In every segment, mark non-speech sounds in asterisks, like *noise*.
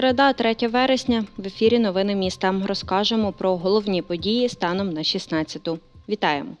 Середа, 3 вересня. В ефірі Новини міста. Розкажемо про головні події станом на 16-ту. Вітаємо.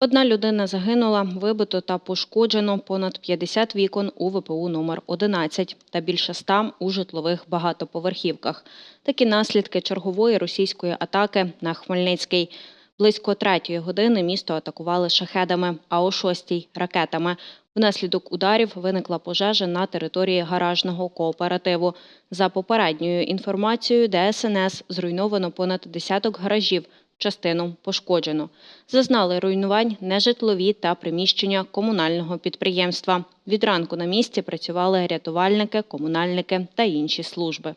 Одна людина загинула, вибито та пошкоджено понад 50 вікон у ВПУ номер 11 та більше 100 у житлових багатоповерхівках. Такі наслідки чергової російської атаки на Хмельницький. Близько третьої години місто атакували шахедами, а о шостій – ракетами. Внаслідок ударів виникла пожежа на території гаражного кооперативу. За попередньою інформацією, ДСНС зруйновано понад десяток гаражів, частину пошкоджено. Зазнали руйнувань нежитлові та приміщення комунального підприємства. Від ранку на місці працювали рятувальники, комунальники та інші служби.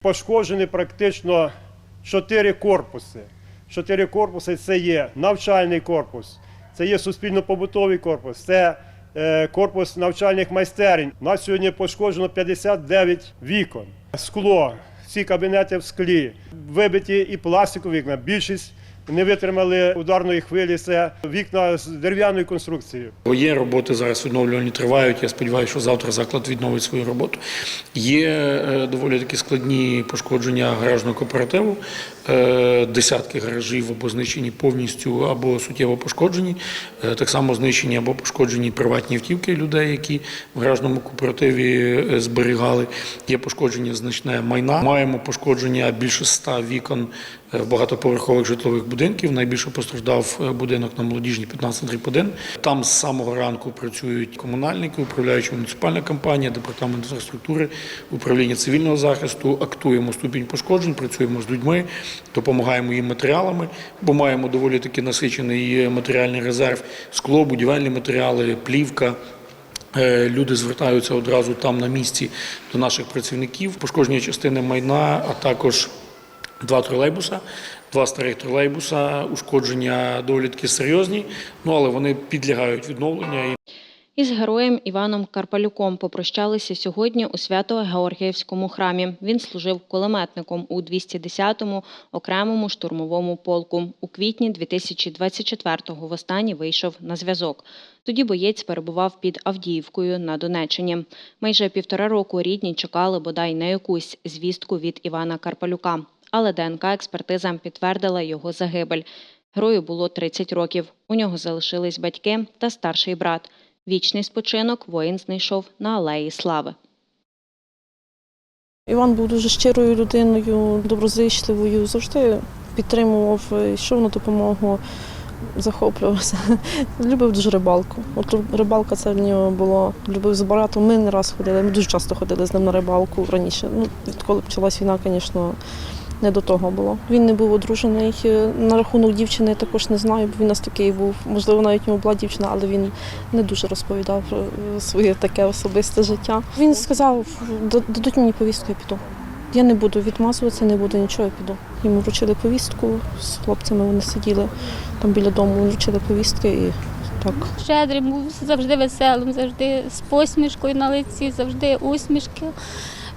Пошкоджені практично чотири корпуси. Чотири корпуси це є навчальний корпус, це є суспільно-побутовий корпус, це е, корпус навчальних майстерень. Нас сьогодні пошкоджено 59 вікон. Скло, всі кабінети в склі, вибиті і пластикові вікна. Більшість не витримали ударної хвилі. Це вікна з дерев'яної конструкції. Є роботи зараз відновлювані тривають. Я сподіваюся, що завтра заклад відновить свою роботу. Є е, доволі такі складні пошкодження гаражного кооперативу. Е, Десятки гаражів або знищені повністю, або суттєво пошкоджені. Е, Так само знищені або пошкоджені приватні автівки людей, які в гаражному кооперативі зберігали. Є пошкодження значне майна. Маємо пошкодження більше ста вікон багатоповерхових житлових будинків. Найбільше постраждав е, будинок на молодіжній 15 дріб 1. Там з самого ранку працюють комунальники, управляюча муніципальна компанія, департамент інфраструктури, управління цивільного захисту. Актуємо ступінь пошкоджень, працюємо з людьми, допомагаємо їм матеріалами, бо маємо доволі таки насичений матеріальний резерв, скло, будівельні матеріали, плівка. Е, Люди звертаються одразу там на місці до наших працівників. Пошкоджені частини майна, а також два тролейбуса, два старих тролейбуса. Ушкодження доволі серйозні, ну але вони підлягають відновленню. Із героєм Іваном Карпалюком попрощалися сьогодні у Свято-Георгіївському храмі. Він служив кулеметником у 210-му окремому штурмовому полку. У квітні 2024-го востаннє вийшов на зв'язок. Тоді боєць перебував під Авдіївкою на Донеччині. Майже півтора року рідні чекали бодай на якусь звістку від Івана Карпалюка. Але ДНК-експертиза підтвердила його загибель. Герою було 30 років. У нього залишились батьки та старший брат. Вічний спочинок воїн знайшов на алеї слави. Іван був дуже щирою людиною, доброзичливою, завжди підтримував, йшов на допомогу, захоплювався. *laughs* Любив дуже рибалку. От рибалка це в нього було. Любив з братом. Ми не раз ходили, ми дуже часто ходили з ним на рибалку раніше. Ну, відколи почалась війна, звісно, не до того було. Він не був одружений. На рахунок дівчини я також не знаю, бо він у нас такий був. Можливо, навіть у нього була дівчина, але він не дуже розповідав про своє таке особисте життя. Він сказав, дадуть мені повістку, я піду. Я не буду відмазуватися, не буду нічого, я піду. Йому вручили повістку, з хлопцями вони сиділи там біля дому, вручили повістки і так. Щедрим був завжди веселим, завжди з посмішкою на лиці, завжди усмішки.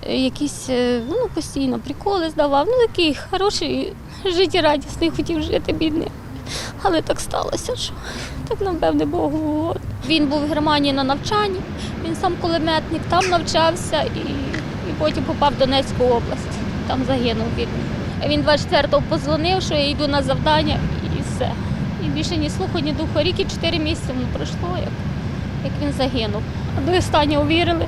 Е, Якісь е, ну, постійно приколи здавав. Ну такий хороший, життєрадісний, хотів жити бідний. Але так сталося, що так напевне Богу. Він був в Германії на навчанні, він сам кулеметник, там навчався і, і потім попав в Донецьку область. Там загинув бідний. Він 24-го позвонив, що я йду на завдання і все. І більше ні слуху, ні духу. Рік і чотири місяці воно пройшло, як, як він загинув. До останнього вірили,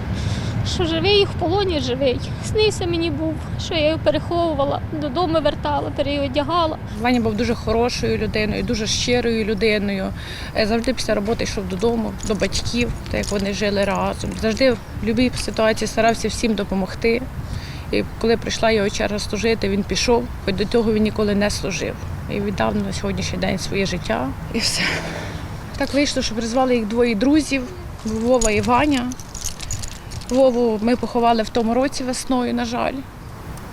що живий, в полоні живий. Снився мені був, що я його переховувала, додому вертала, переодягала. Ваня був дуже хорошою людиною, дуже щирою людиною. Е, Завжди після роботи йшов додому, до батьків, так як вони жили разом. Завжди в будь-якій ситуації старався всім допомогти. І коли прийшла його черга служити, він пішов, хоч до того він ніколи не служив. І віддав на сьогоднішній день своє життя. І все. Так вийшло, що призвали їх двоє друзів Вова і Ваня. Вову ми поховали в тому році весною, на жаль.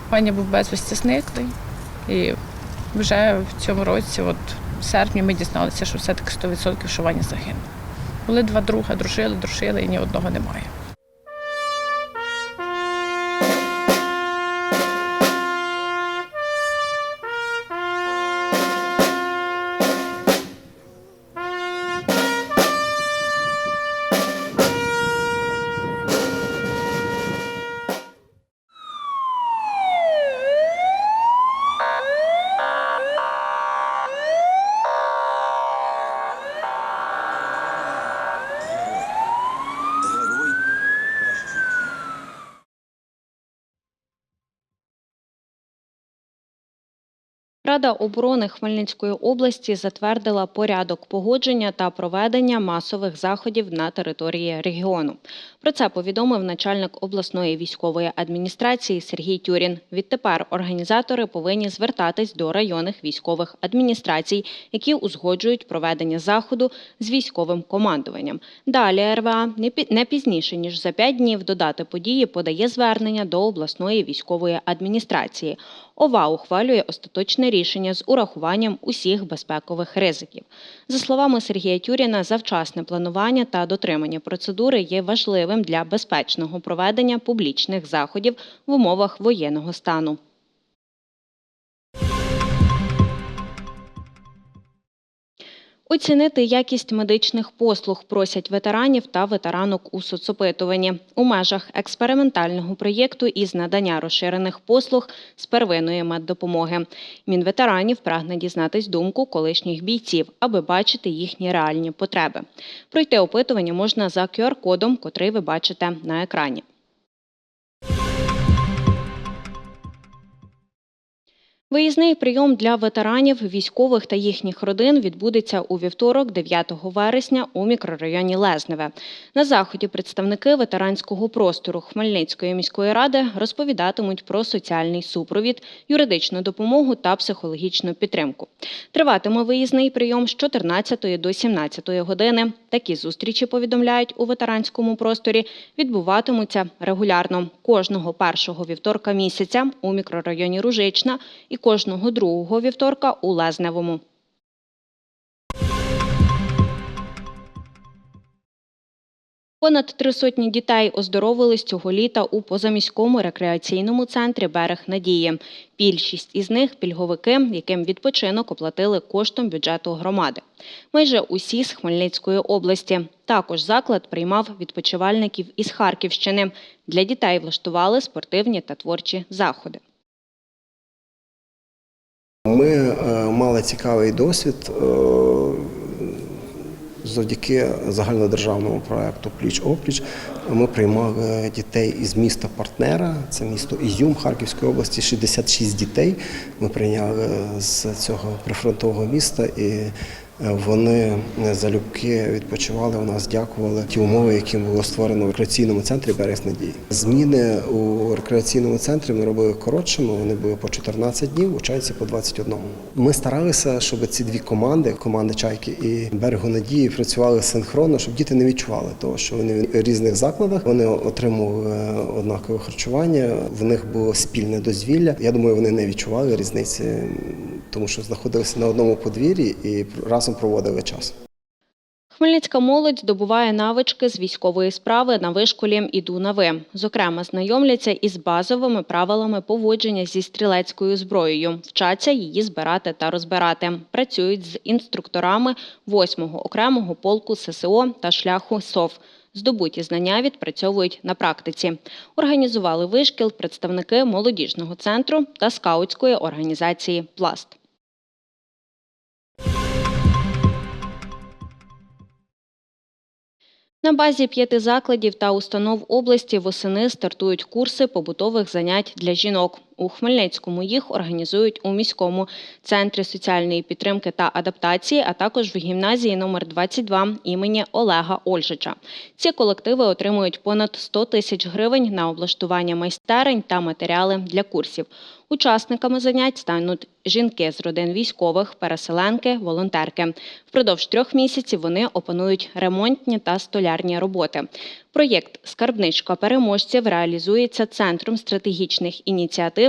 Ваня був безвісті зниклий. І вже в цьому році, от в серпні, ми дізналися, що все-таки 100% що Ваня загинув. Були два друга, дружили, дружили, і ні одного немає. Рада оборони Хмельницької області затвердила порядок погодження та проведення масових заходів на території регіону. Про це повідомив начальник обласної військової адміністрації Сергій Тюрін. Відтепер організатори повинні звертатись до районних військових адміністрацій, які узгоджують проведення заходу з військовим командуванням. Далі РВА не пі- не пізніше ніж за п'ять днів до дати події подає звернення до обласної військової адміністрації. ОВА ухвалює остаточне рішення з урахуванням усіх безпекових ризиків. За словами Сергія Тюріна, завчасне планування та дотримання процедури є важливим для безпечного проведення публічних заходів в умовах воєнного стану. Оцінити якість медичних послуг просять ветеранів та ветеранок у соцопитуванні у межах експериментального проєкту із надання розширених послуг з первинної меддопомоги. Мінветеранів прагне дізнатись думку колишніх бійців, аби бачити їхні реальні потреби. Пройти опитування можна за QR-кодом, котрий ви бачите на екрані. Виїзний прийом для ветеранів, військових та їхніх родин відбудеться у вівторок, 9 вересня, у мікрорайоні Лезневе. На заході представники ветеранського простору Хмельницької міської ради розповідатимуть про соціальний супровід, юридичну допомогу та психологічну підтримку. Триватиме виїзний прийом з 14 до 17 години. Такі зустрічі повідомляють у ветеранському просторі. Відбуватимуться регулярно кожного першого вівторка місяця у мікрорайоні Ружична і кожного другого вівторка у Лезневому. Понад три сотні дітей оздоровились цього літа у позаміському рекреаційному центрі Берег Надії. Більшість із них пільговики, яким відпочинок оплатили коштом бюджету громади. Майже усі з Хмельницької області. Також заклад приймав відпочивальників із Харківщини. Для дітей влаштували спортивні та творчі заходи. Ми е, мали цікавий досвід е, завдяки загальнодержавному проекту Пліч опліч. Ми приймали дітей із міста партнера, це місто Ізюм Харківської області, 66 дітей. Ми прийняли з цього прифронтового міста і. Е, Вони залюбки відпочивали у нас, дякували ті умови, які було створено в рекреаційному центрі Берег Надії. Зміни у рекреаційному центрі ми робили коротшими. Вони були по 14 днів, у чайці по 21. Ми старалися, щоб ці дві команди, команди Чайки і берегу надії, працювали синхронно, щоб діти не відчували того, що вони в різних закладах вони отримували однакове харчування. В них було спільне дозвілля. Я думаю, вони не відчували різниці, тому що знаходилися на одному подвір'ї і разом проводили час. Хмельницька молодь здобуває навички з військової справи на вишколі «Іду на ви». Зокрема, знайомляться із базовими правилами поводження зі стрілецькою зброєю, вчаться її збирати та розбирати. Працюють з інструкторами 8-го окремого полку ССО та шляху СОВ. Здобуті знання відпрацьовують на практиці. Організували вишкіл представники молодіжного центру та скаутської організації Пласт. На базі п'яти закладів та установ області восени стартують курси побутових занять для жінок. У Хмельницькому їх організують у міському центрі соціальної підтримки та адаптації, а також в гімназії номер 22 імені Олега Ольжича. Ці колективи отримують понад 100 тисяч гривень на облаштування майстерень та матеріали для курсів. Учасниками занять стануть жінки з родин військових, переселенки, волонтерки. Впродовж трьох місяців вони опанують ремонтні та столярні роботи. Проєкт Скарбничка переможців реалізується Центром стратегічних ініціатив